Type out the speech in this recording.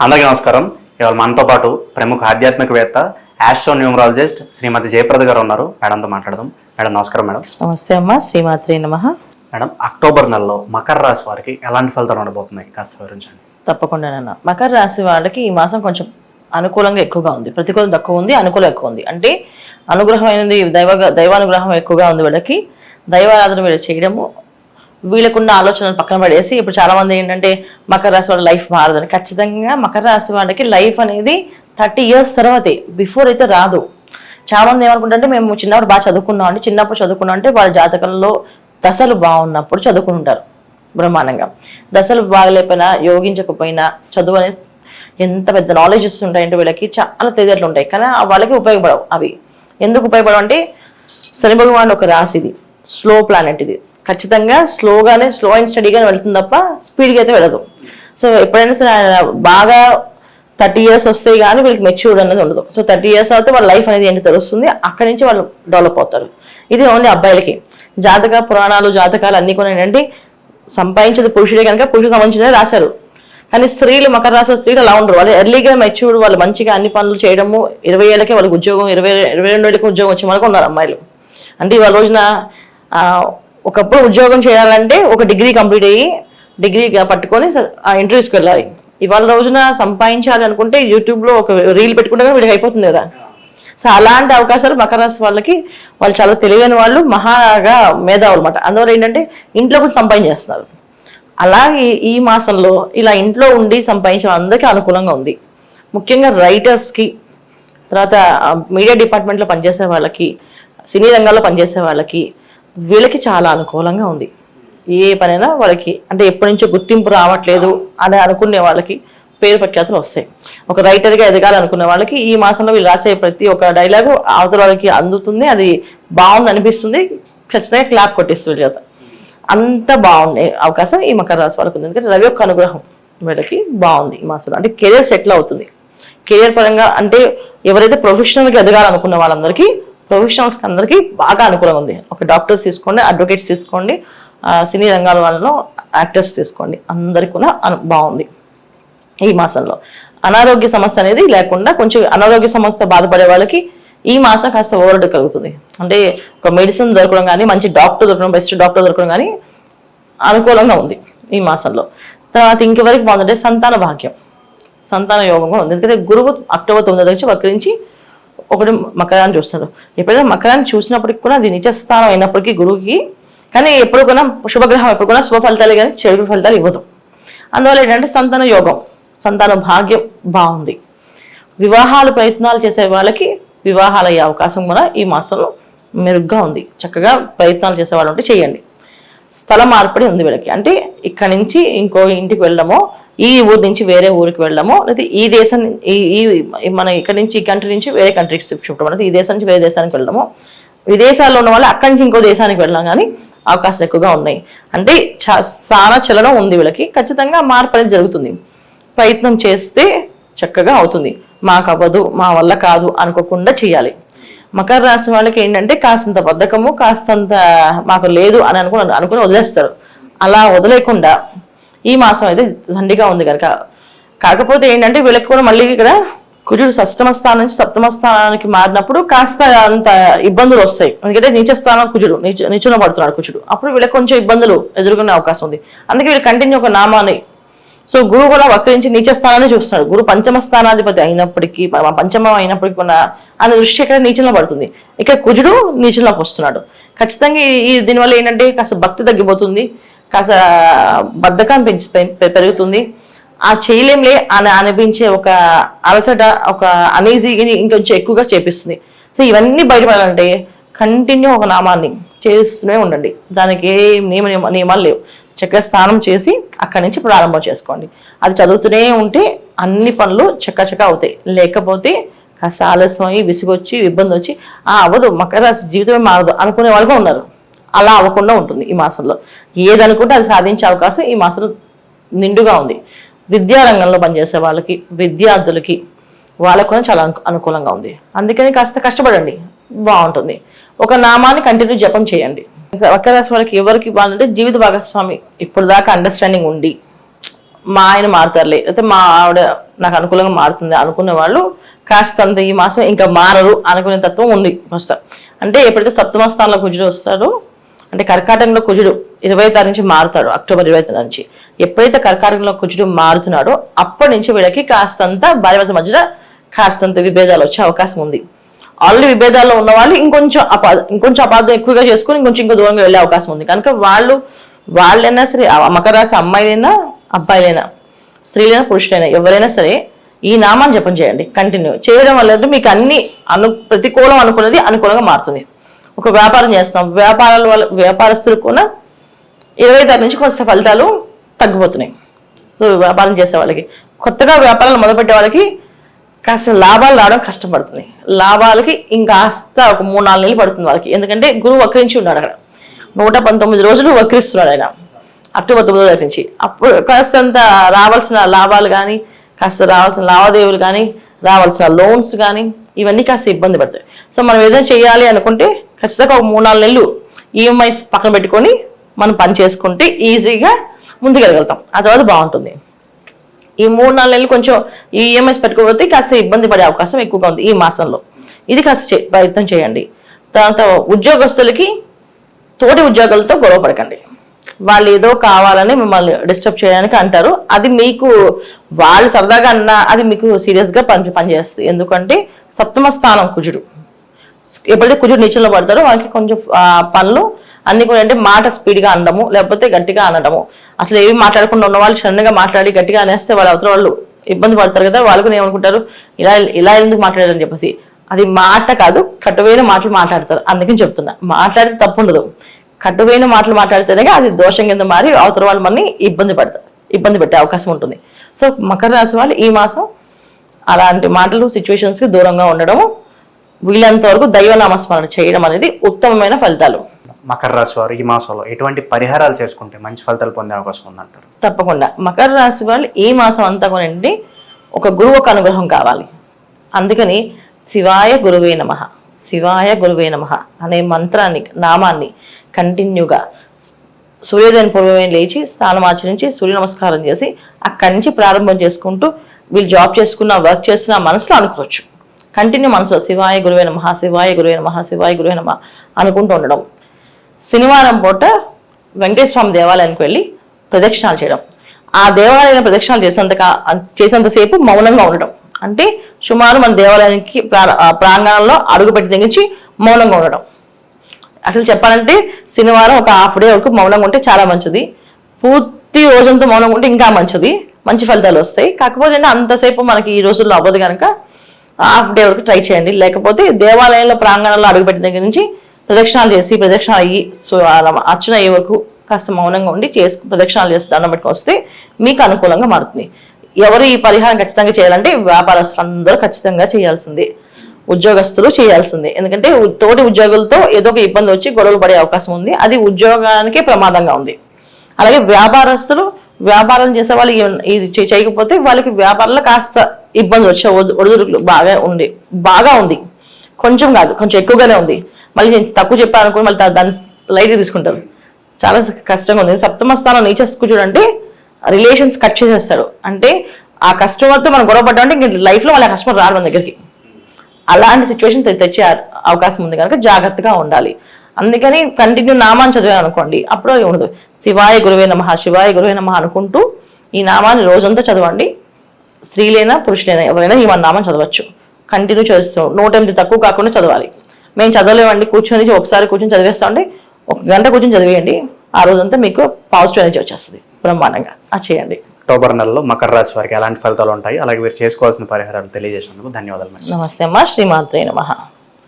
అందరికీ నమస్కారం. ఇవాళ మనతో పాటు ప్రముఖ ఆధ్యాత్మికవేత్త ఆస్ట్రో న్యూమరాలజిస్ట్ శ్రీమతి జయప్రద గారు ఉన్నారు. మేడంతో మాట్లాడదాం. మేడం నమస్కారం మేడం. నమస్తే అమ్మా. శ్రీమాత్రి నమ. మేడం అక్టోబర్ నెలలో మకర రాశి వారికి ఎలాంటి ఫలితాలు ఉండబోతున్నాయి? కాస్త వివరించండి. తప్పకుండానన్నా మకర రాశి వాళ్ళకి ఈ మాసం కొంచెం అనుకూలంగా ఎక్కువగా ఉంది. ప్రతికూలం తక్కువ ఉంది అనుకూలం ఎక్కువ ఉంది. అంటే అనుగ్రహమైనది దైవ దైవానుగ్రహం ఎక్కువగా ఉంది వీళ్ళకి. దైవారాధన వీళ్ళు చేయడము వీళ్ళకున్న ఆలోచనలు పక్కన పడేసి ఇప్పుడు చాలా మంది ఏంటంటే మకర రాశి వాళ్ళ లైఫ్ మారదని. ఖచ్చితంగా మకర రాశి వాళ్ళకి లైఫ్ అనేది థర్టీ ఇయర్స్ తర్వాతే బిఫోర్ అయితే రాదు. చాలా మంది ఏమనుకుంటారంటే మేము చిన్నప్పుడు బాగా చదువుకున్నాం అంటే చిన్నప్పుడు చదువుకున్నాం అంటే వాళ్ళ జాతకంలో దశలు బాగున్నప్పుడు చదువుకుంటారు బ్రహ్మాండంగా. దశలు బాగలేకపోయినా యోగించకపోయినా చదువు అనేది ఎంత పెద్ద నాలెడ్జ్ ఉంటాయంటే వీళ్ళకి చాలా తెలియట్లు ఉంటాయి. కానీ వాళ్ళకి ఉపయోగపడవు అవి. ఎందుకు ఉపయోగపడవు అంటే శని భగవాన్ ఒక రాశి ఇది స్లో ప్లానెట్ ఇది. ఖచ్చితంగా స్లోగానే స్లో అండ్ స్టడీగానే వెళ్తుంది తప్ప స్పీడ్గా అయితే వెళ్ళదు. సో ఎప్పుడైనా సరే ఆయన బాగా థర్టీ ఇయర్స్ వస్తాయి కానీ వీళ్ళకి మెచ్యూర్డ్ అనేది ఉండదు. సో థర్టీ ఇయర్స్ అయితే వాళ్ళ లైఫ్ అనేది ఏంటి తెలుస్తుంది. అక్కడి నుంచి వాళ్ళు డెవలప్ అవుతారు. ఇది ఓన్లీ అబ్బాయిలకి. జాతక పురాణాలు జాతకాలు అన్నీ కూడా ఏంటంటే సంపాదించేది పురుషుడే కనుక పురుషుడు సంబంధించిన రాశారు. కానీ స్త్రీలు మకర రాశి స్త్రీలు అలా ఉండరు. వాళ్ళు ఎర్లీగా మెచ్యూర్డ్ వాళ్ళు మంచిగా అన్ని పనులు చేయడము ఇరవై ఏళ్ళకే వాళ్ళకి ఉద్యోగం ఇరవై ఇరవై రెండు ఏళ్ళకి ఉద్యోగం వచ్చే వాళ్ళకి ఉన్నారు అమ్మాయిలు. అంటే ఇవాళ రోజున ఒకప్పుడు ఉద్యోగం చేయాలంటే ఒక డిగ్రీ కంప్లీట్ అయ్యి డిగ్రీ పట్టుకొని ఆ ఇంటర్వ్యూస్కి వెళ్ళాలి. ఇవాళ రోజున సంపాదించాలి అనుకుంటే యూట్యూబ్లో ఒక రీల్ పెట్టుకుంటే వీడికి అయిపోతుంది కదా. సో అలాంటి అవకాశాలు మకర రాశి వాళ్ళకి వాళ్ళు చాలా తెలివైన వాళ్ళు మహాగా మేధావులు అనమాట అందువల్ల ఏంటంటే ఇంట్లో కూడా సంపాదించేస్తున్నారు. అలాగే ఈ మాసంలో ఇలా ఇంట్లో ఉండి సంపాదించే అందరికీ అనుకూలంగా ఉంది. ముఖ్యంగా రైటర్స్కి తర్వాత మీడియా డిపార్ట్మెంట్లో పనిచేసే వాళ్ళకి సినీ రంగాల్లో పనిచేసే వాళ్ళకి వీళ్ళకి చాలా అనుకూలంగా ఉంది. ఏ పనైనా వాళ్ళకి అంటే ఎప్పటి నుంచో గుర్తింపు రావట్లేదు అని అనుకునే వాళ్ళకి పేరు ప్రఖ్యాతులు వస్తాయి. ఒక రైటర్గా ఎదగాలనుకునే వాళ్ళకి ఈ మాసంలో వీళ్ళు రాసే ప్రతి ఒక్క డైలాగు అవతల వాళ్ళకి అందుతుంది. అది బాగుంది అనిపిస్తుంది. ఖచ్చితంగా క్లాప్ కొట్టిస్తుంది చేత. అంత బాగుండే అవకాశం ఈ మకర రాశి వాళ్ళకు ఉంది. ఎందుకంటే రవి యొక్క అనుగ్రహం వీళ్ళకి బాగుంది ఈ మాసంలో. అంటే కెరీర్ సెటిల్ అవుతుంది. కెరీర్ పరంగా అంటే ఎవరైతే ప్రొఫెషనల్గా ఎదగాలనుకున్న వాళ్ళందరికీ ప్రొఫెషనల్స్కి అందరికీ బాగా అనుకూలంగా ఉంది. ఒక డాక్టర్స్ తీసుకోండి అడ్వకేట్స్ తీసుకోండి సినీ రంగాల వాళ్ళలో యాక్టర్స్ తీసుకోండి. అందరికీ కూడా అను- బాగుంది ఈ మాసంలో. అనారోగ్య సమస్య అనేది లేకుండా కొంచెం అనారోగ్య సమస్య బాధపడే వాళ్ళకి ఈ మాసం కాస్త ఓవర్డ్ కలుగుతుంది. అంటే ఒక మెడిసిన్ దొరకడం కానీ మంచి డాక్టర్ దొరకడం బెస్ట్ డాక్టర్ దొరకడం కానీ అనుకూలంగా ఉంది ఈ మాసంలో. తర్వాత ఇంకెవరికి బాగుందంటే సంతాన భాగ్యం. సంతాన యోగంగా ఉంది. ఎందుకంటే గురువు అక్టోబర్ తొమ్మిది నుంచి వక్రించి ఒకటి మకరాన్ని చూస్తాడు. ఎప్పుడైనా మకరాన్ని చూసినప్పటికి కూడా అది నిజ స్థానం అయినప్పటికీ గురువుకి కానీ ఎప్పుడు కూడా శుభగ్రహం ఎప్పుడు కూడా శుభ ఫలితాలు కానీ చెడు ఫలితాలు ఇవ్వదు. అందువల్ల ఏంటంటే సంతాన యోగం సంతాన భాగ్యం బాగుంది. వివాహాలు ప్రయత్నాలు చేసే వాళ్ళకి వివాహాలు అయ్యే అవకాశం కూడా ఈ మాసంలో మెరుగ్గా ఉంది. చక్కగా ప్రయత్నాలు చేసే వాళ్ళు ఉంటే చేయండి. స్థల మార్పిడి ఉంది వీళ్ళకి. అంటే ఇక్కడ నుంచి ఇంకో ఇంటికి వెళ్ళడమో ఈ ఊరు నుంచి వేరే ఊరికి వెళ్ళడము లేదా ఈ దేశం ఈ ఈ మన ఇక్కడ నుంచి ఈ కంట్రీ నుంచి వేరే కంట్రీకి షిఫ్ట్ అవ్వడం ఈ దేశం నుంచి వేరే దేశానికి వెళ్ళడము. విదేశాల్లో ఉన్న వాళ్ళు అక్కడి నుంచి ఇంకో దేశానికి వెళ్ళడం కానీ అవకాశాలు ఎక్కువగా ఉన్నాయి. అంటే చాలా చలనం ఉంది వీళ్ళకి. ఖచ్చితంగా మార్పు అనేది జరుగుతుంది. ప్రయత్నం చేస్తే చక్కగా అవుతుంది. మాకు అవ్వదు మా వల్ల కాదు అనుకోకుండా చేయాలి. మకర రాశి వాళ్ళకి ఏంటంటే కాస్తంత బద్ధకము కాస్తంత మాకు లేదు అని అనుకుని అనుకుని వదిలేస్తారు. అలా వదిలేకుండా ఈ మాసం అయితే దండిగా ఉంది కనుక. కాకపోతే ఏంటంటే వీళ్ళకి కూడా మళ్ళీ ఇక్కడ కుజుడు షష్టమ స్థానం నుంచి సప్తమ స్థానానికి మారినప్పుడు కాస్త అంత ఇబ్బందులు వస్తాయి. ఎందుకంటే నీచ స్థానం కుజుడు నీచ నిచున పడుతున్నాడు కుజుడు. అప్పుడు వీళ్ళకి కొంచెం ఇబ్బందులు ఎదుర్కొనే అవకాశం ఉంది. అందుకే వీళ్ళు కంటిన్యూ ఒక నామాన్ని. సో గురువు కూడా వక్రించి నీచ స్థానాన్ని చూస్తున్నాడు గురు పంచమ స్థానాధిపతి అయినప్పటికీ పంచమం అయినప్పటికీ కూడా ఆయన దృష్టి ఇక్కడ నీచంలో పడుతుంది. ఇక్కడ కుజుడు నీచంలోకి వస్తున్నాడు. ఖచ్చితంగా ఈ- ఈ దీనివల్ల ఏంటంటే కాస్త భక్తి తగ్గిపోతుంది. కాస్త బద్ధకం పెంచి పెరుగుతుంది. ఆ చేయలేంలే అని అనిపించే ఒక అలసట ఒక అనేజీని ఇంకొంచెం ఎక్కువగా చేపిస్తుంది. సో ఇవన్నీ బయటపడాలంటే కంటిన్యూ ఒక నామాన్ని చేస్తూనే ఉండండి. దానికి ఏ నియమ నియమాలు లేవు. చక్కగా స్నానం చేసి అక్కడి నుంచి ప్రారంభం చేసుకోండి. అది చదువుతూనే ఉంటే అన్ని పనులు చక్క చక్క అవుతాయి. లేకపోతే కాస్త ఆలస్యం అయ్యి విసుగొచ్చి ఇబ్బంది వచ్చి ఆ అవ్వదు. మకర జీవితమే మారదు అనుకునే వాళ్ళు ఉన్నారు. అలా అవ్వకుండా ఉంటుంది ఈ మాసంలో. ఏదనుకుంటే అది సాధించే అవకాశం ఈ మాసంలో నిండుగా ఉంది. విద్యారంగంలో పనిచేసే వాళ్ళకి విద్యార్థులకి వాళ్ళకు కూడా చాలా అనుకూలంగా ఉంది. అందుకని కాస్త కష్టపడండి. బాగుంటుంది. ఒక నామాన్ని కంటిన్యూ జపం చేయండి. వక్రరాశి వాళ్ళకి ఎవరికి ఇవ్వాలంటే జీవిత భాగస్వామి ఇప్పుడు దాకా అండర్స్టాండింగ్ ఉండి మా ఆయన మారుతారులే. అయితే మా ఆవిడ నాకు అనుకూలంగా మారుతుంది అనుకునే వాళ్ళు కాస్తంత ఈ మాసం ఇంకా మారరు అనుకునే తత్వం ఉంది ఫస్ట్. అంటే ఎప్పుడైతే సప్తమ స్థానంలో కుజుడు వస్తారో అంటే కర్కాటకంలో కుజుడు ఇరవై తారీఖు నుంచి మారుతాడు అక్టోబర్ ఇరవై తారీఖు నుంచి. ఎప్పుడైతే కర్కాటకంలో కుజుడు మారుతున్నాడో అప్పటి నుంచి వీళ్ళకి కాస్తంత భార్యభర్త మధ్యలో కాస్తంత విభేదాలు వచ్చే అవకాశం ఉంది. ఆల్రెడీ విభేదాల్లో ఉన్న వాళ్ళు ఇంకొంచెం అపా ఇంకొంచెం అపార్థం ఎక్కువగా చేసుకుని ఇంకొంచెం ఇంకో దూరంగా వెళ్ళే అవకాశం ఉంది. కనుక వాళ్ళు వాళ్ళైనా సరే ఆ మకర రాశి అమ్మాయిలైనా అబ్బాయిలైనా స్త్రీలైనా పురుషులైనా ఎవరైనా సరే ఈ నామాన్ని జపం చేయండి. కంటిన్యూ చేయడం వల్ల మీకు అన్ని అను ప్రతికూలం అనుకున్నది అనుకూలంగా మారుతుంది. ఒక వ్యాపారం చేస్తాం వ్యాపారాల వల్ల వ్యాపారస్తులకు కూడా ఇరవై తారీఖు నుంచి కొంత ఫలితాలు తగ్గిపోతున్నాయి. సో వ్యాపారం చేసే వాళ్ళకి. కొత్తగా వ్యాపారాలు మొదలుపెట్టే వాళ్ళకి కాస్త లాభాలు రావడం కష్టపడుతుంది. లాభాలకి ఇంకాస్త ఒక మూడు నాలుగు నెలలు పడుతుంది వాళ్ళకి. ఎందుకంటే గురువు వక్రించి ఉన్నాడు అక్కడ. నూట పంతొమ్మిది రోజులు వక్రిస్తున్నాడు ఆయన. అక్టోబర్ తొమ్మిదో తారీఖు నుంచి. అప్పుడు కాస్తంత రావాల్సిన లాభాలు కానీ కాస్త రావాల్సిన లావాదేవీలు కానీ రావాల్సిన లోన్స్ కానీ ఇవన్నీ కాస్త ఇబ్బంది పడతాయి. సో మనం ఏదైనా చేయాలి అనుకుంటే ఖచ్చితంగా ఒక మూడు నాలుగు నెలలు ఈఎంఐస్ పక్కన పెట్టుకొని మనం పని చేసుకుంటే ఈజీగా ముందుకెళ్ళగలుగుతాం. ఆ తర్వాత బాగుంటుంది. ఈ మూడు నాలుగు నెలలు కొంచెం ఈ ఈఎంఐస్ పెట్టుకోకపోతే కాస్త ఇబ్బంది పడే అవకాశం ఎక్కువగా ఉంది ఈ మాసంలో. ఇది కాస్త ప్రయత్నం చేయండి. తర్వాత ఉద్యోగస్తులకి తోటి ఉద్యోగులతో గొడవ పడకండి. వాళ్ళు ఏదో కావాలని మిమ్మల్ని డిస్టర్బ్ చేయడానికి అంటారు. అది మీకు వాళ్ళు సరదాగా అన్నా అది మీకు సీరియస్గా పని పనిచేస్తుంది ఎందుకంటే సప్తమ స్థానం కుజుడు. ఎప్పుడైతే కుజుడు నీచంలో పడతారో వాళ్ళకి కొంచెం పనులు అన్ని కూడా అంటే మాట స్పీడ్గా అనడము లేకపోతే గట్టిగా అనడము. అసలు ఏమి మాట్లాడకుండా ఉన్న వాళ్ళు సడన్గా మాట్లాడి గట్టిగా అనేస్తే వాళ్ళు అవతల వాళ్ళు ఇబ్బంది పడతారు కదా వాళ్ళకు ఏమనుకుంటారు? ఇలా ఇలా ఎందుకు మాట్లాడారని చెప్పేసి. అది మాట కాదు కట్టువైన మాటలు మాట్లాడతారు. అందుకని చెప్తున్నా. మాట్లాడితే తప్పు ఉండదు. కట్టువైన మాటలు మాట్లాడితేనే అది దోషం కింద మారి అవతల వాళ్ళు మనని ఇబ్బంది పడతారు ఇబ్బంది పెట్టే అవకాశం ఉంటుంది. సో మకర రాశి వాళ్ళు ఈ మాసం అలాంటి మాటలు సిచ్యువేషన్స్కి దూరంగా ఉండడము వీళ్ళంత వరకు దైవనామస్మరణ చేయడం అనేది ఉత్తమమైన ఫలితాలు. మకర రాశి వారు ఈ మాసంలో ఎటువంటి పరిహారాలు చేసుకుంటే మంచి ఫలితాలు పొందే అవకాశం ఉందంటారు? తప్పకుండా. మకర రాశి వాళ్ళు ఈ మాసం అంతా కొనండి ఒక గురువు అనుగ్రహం కావాలి. అందుకని శివాయ గురువే నమ. శివాయ గురువే నమ అనే మంత్రాన్ని నామాన్ని కంటిన్యూగా సూర్యోదయం పూర్వమే లేచి స్నానం ఆచరించి సూర్య నమస్కారం చేసి అక్కడి నుంచి ప్రారంభం చేసుకుంటూ వీళ్ళు జాబ్ చేసుకున్న వర్క్ చేస్తున్న మనసులో అనుకోవచ్చు. కంటిన్యూ మనసులో శివాయ గురువే నమ శివాయ గురువే నమ శివాయ గురువే నమ అనుకుంటూ ఉండడం. శనివారం పూట వెంకటేశ్వర స్వామి దేవాలయానికి వెళ్ళి ప్రదక్షిణాలు చేయడం. ఆ దేవాలయాన్ని ప్రదక్షిణాలు చేసేంత చేసేంతసేపు మౌనంగా ఉండడం. అంటే సుమారు మన దేవాలయానికి ప్రా- ప్రాంగణంలో అడుగుపెట్టి తెగించి మౌనంగా ఉండడం. అసలు చెప్పాలంటే శనివారం ఒక హాఫ్ డే వరకు మౌనంగా ఉంటే చాలా మంచిది. పూర్తి రోజంతా మౌనంగా ఉంటే ఇంకా మంచిది. మంచి ఫలితాలు వస్తాయి. కాకపోతే అంతసేపు మనకి ఈ రోజుల్లో అవ్వదు కనుక హాఫ్ డే వరకు ట్రై చేయండి. లేకపోతే దేవాలయంలో ప్రాంగణంలో అడుగుపెట్టిన దగ్గర నుంచి ప్రదక్షిణాలు చేసి ప్రదక్షిణాలు అయ్యి సో అలా అర్చన అయ్యే వరకు కాస్త మౌనంగా ఉండి చేసుకు ప్రదక్షిణాలు చేసి దండం పెట్టుకొని వస్తే మీకు అనుకూలంగా మారుతుంది. ఎవరు ఈ పరిహారం ఖచ్చితంగా చేయాలంటే వ్యాపారస్తులు అందరూ ఖచ్చితంగా చేయాల్సిందే. ఉద్యోగస్తులు చేయాల్సిందే. ఎందుకంటే తోటి ఉద్యోగులతో ఏదో ఒక ఇబ్బంది వచ్చి గొడవలు పడే అవకాశం ఉంది. అది ఉద్యోగానికే ప్రమాదంగా ఉంది. అలాగే వ్యాపారస్తులు వ్యాపారం చేసే వాళ్ళు ఇది చేయకపోతే వాళ్ళకి వ్యాపారంలో కాస్త ఇబ్బంది వచ్చే ఒడిదుడుకులు బాగా ఉంది. బాగా ఉంది. కొంచెం కాదు కొంచెం ఎక్కువగానే ఉంది. మళ్ళీ నేను తక్కువ చెప్పాను అనుకుని మళ్ళీ దాన్ని లైట్ తీసుకుంటారు. చాలా కష్టంగా ఉంది. సప్తమ స్థానం నేచర్స్ చూడంటే రిలేషన్స్ కట్ చేసేస్తాడు. అంటే ఆ కస్టమర్తో మనం గొడవ పడ్డామంటే ఇంక లైఫ్లో వాళ్ళ కస్టమర్ రారు మన దగ్గరికి. అలాంటి సిచ్యువేషన్ తెచ్చే అవకాశం ఉంది కనుక జాగ్రత్తగా ఉండాలి. అందుకని కంటిన్యూ నామాన్ని చదివాను అనుకోండి అప్పుడు ఉండదు శివాయ గురువే నమ శివాయ గురువే నమ అనుకుంటూ ఈ నామాన్ని రోజంతా చదవండి. స్త్రీలైనా పురుషులైనా ఎవరైనా ఈ మన నామాన్ని చదవచ్చు. కంటిన్యూ చేస్తూ నూట ఎనిమిది తక్కువ కాకుండా చదవాలి. మేము చదవలేమండి కూర్చొని ఒకసారి కూర్చొని చదివేస్తామండి ఒక గంట కూర్చొని చదివేయండి ఆ రోజంతా మీకు పాజిటివ్ ఎనర్జీ వచ్చేస్తుంది బ్రహ్మాండంగా. అది చేయండి. అక్టోబర్ నెలలో మకర రాశి వారికి ఎలాంటి ఫలితాలు ఉంటాయి? అలాగే మీరు చేసుకోవాల్సిన పరిహారాలు తెలియజేసినందుకు ధన్యవాదాలు నమస్తే అమ్మా శ్రీమాత్రే నమః.